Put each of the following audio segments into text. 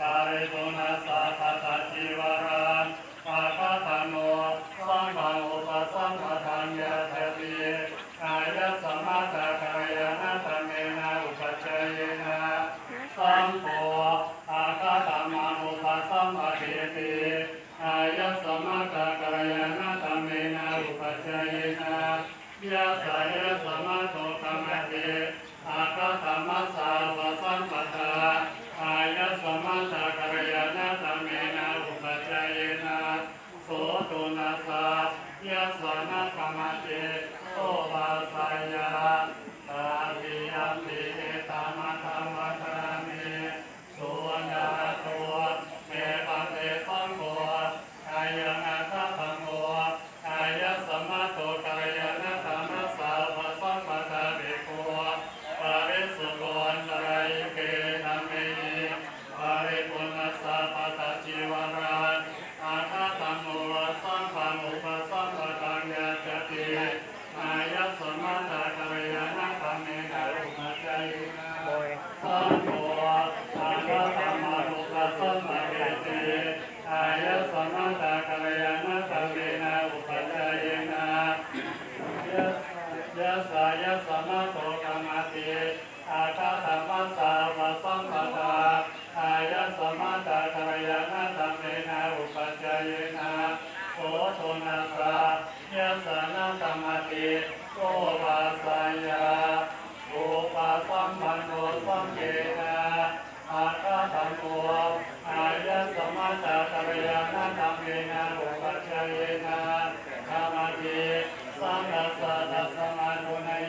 กาลิตุนาสาคาตาจิวารังปาคาตโนสังฆังอุปสัมปทังยะเทติกายสมาตากายนาตเมนะอุปจายนะสังโฆอาคาตมานุปัสสัมปะเทติกายสมาตากายนาตเมนะอุปจายนะยะสายสมาโตกรรมเต สสะยะสนะกรรมเจโสภาสาย ยนะโสโทนัสะยะสนะกรรมติโสภาสายาอุปสัมปันโนสัมเกนะอาคาธังโมอายะสมะตะกรยานาธรรมเมนะอุปจายนะธรรมติสังฆสัตสมานุนัย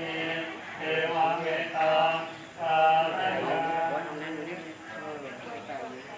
เทวังเวตังกาลยาวันยู่นี่เออใกล้ๆอยู่